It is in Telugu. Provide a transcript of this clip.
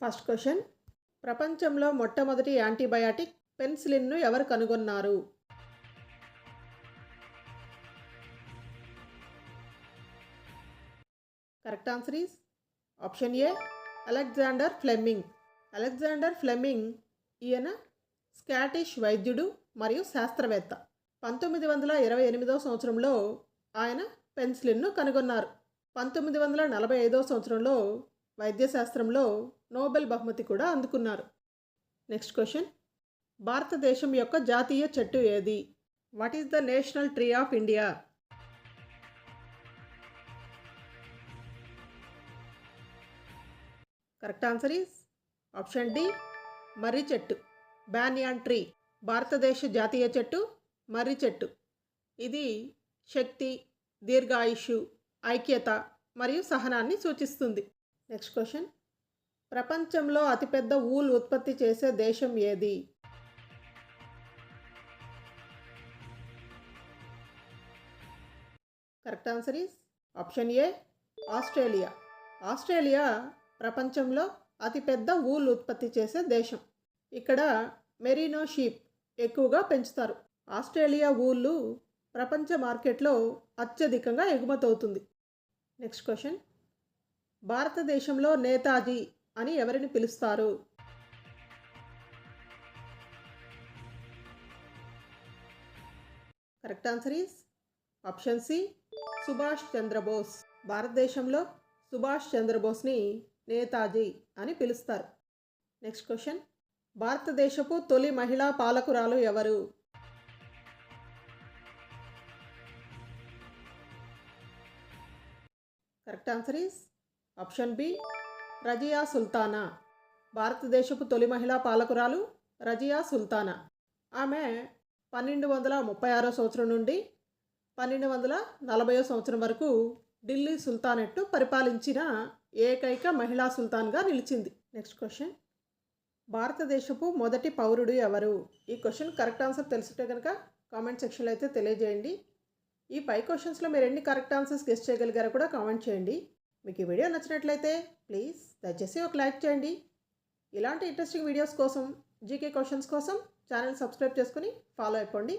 First question. ప్రపంచంలో మొట్టమొదటి యాంటీబయాటిక్ పెన్సిలిన్ను ఎవరు కనుగొన్నారు? Correct answer is option A Alexander Fleming Alexander Fleming ఈయన స్కాటిష్ వైద్యుడు మరియు శాస్త్రవేత్త. పంతొమ్మిది వందల ఇరవై ఎనిమిదో సంవత్సరంలో ఆయన పెన్సిలిన్ను కనుగొన్నారు. పంతొమ్మిది వందల నలభై ఐదవ సంవత్సరంలో వైద్యశాస్త్రంలో నోబెల్ బహుమతి కూడా అందుకున్నారు. నెక్స్ట్ క్వశ్చన్ భారతదేశం యొక్క జాతీయ చెట్టు ఏది? What is the national tree of India correct answer is option D మర్రి చెట్టు. బ్యానియాన్ ట్రీ భారతదేశ జాతీయ చెట్టు మర్రి చెట్టు. ఇది శక్తి దీర్ఘాయుషు ఐక్యత మరియు సహనాన్ని సూచిస్తుంది. నెక్స్ట్ క్వశ్చన్ ప్రపంచంలో అతిపెద్ద ఊల్ ఉత్పత్తి చేసే దేశం ఏది? Correct answer is option A Australia. Australia ప్రపంచంలో అతిపెద్ద ఊల్ ఉత్పత్తి చేసే దేశం. ఇక్కడ మెరీనో షీప్ ఎక్కువగా పెంచుతారు. ఆస్ట్రేలియా ఊళ్ళు ప్రపంచ మార్కెట్లో అత్యధికంగా ఎగుమతవుతుంది. Next question. భారతదేశంలో నేతాజీ అని ఎవరిని పిలుస్తారు? Correct answer is option C Subhash Chandrabose భారతదేశంలో సుభాష్ చంద్రబోస్ని నేతాజీ అని పిలుస్తారు. నెక్స్ట్ క్వశ్చన్ భారతదేశపు తొలి మహిళా పాలకురాలు ఎవరు? Correct answer is option B Razia Sultana. భారతదేశపు తొలి మహిళా పాలకురాలు రజియా సుల్తానా. ఆమె పన్నెండు వందల ముప్పై ఆరో సంవత్సరం నుండి పన్నెండు వందల నలభైవ సంవత్సరం వరకు ఢిల్లీ సుల్తానెట్టు పరిపాలించిన ఏకైక మహిళా సుల్తాన్గా నిలిచింది. Next question. భారతదేశపు మొదటి పౌరుడు ఎవరు? ఈ క్వశ్చన్ కరెక్ట్ ఆన్సర్ తెలుసుంటే కనుక కామెంట్ సెక్షన్లో అయితే తెలియజేయండి. ఈ పై క్వశ్చన్స్లో మీరు ఎన్ని కరెక్ట్ ఆన్సర్స్ గెస్ట్ చేయగలిగారో కూడా కామెంట్ చేయండి. మీకు ఈ వీడియో నచ్చినట్లయితే ప్లీజ్ దయచేసి ఒక లైక్ చేయండి. ఇలాంటి ఇంట్రెస్టింగ్ వీడియోస్ కోసం జీకే క్వశ్చన్స్ కోసం ఛానల్ సబ్స్క్రైబ్ చేసుకుని ఫాలో అయిపోండి.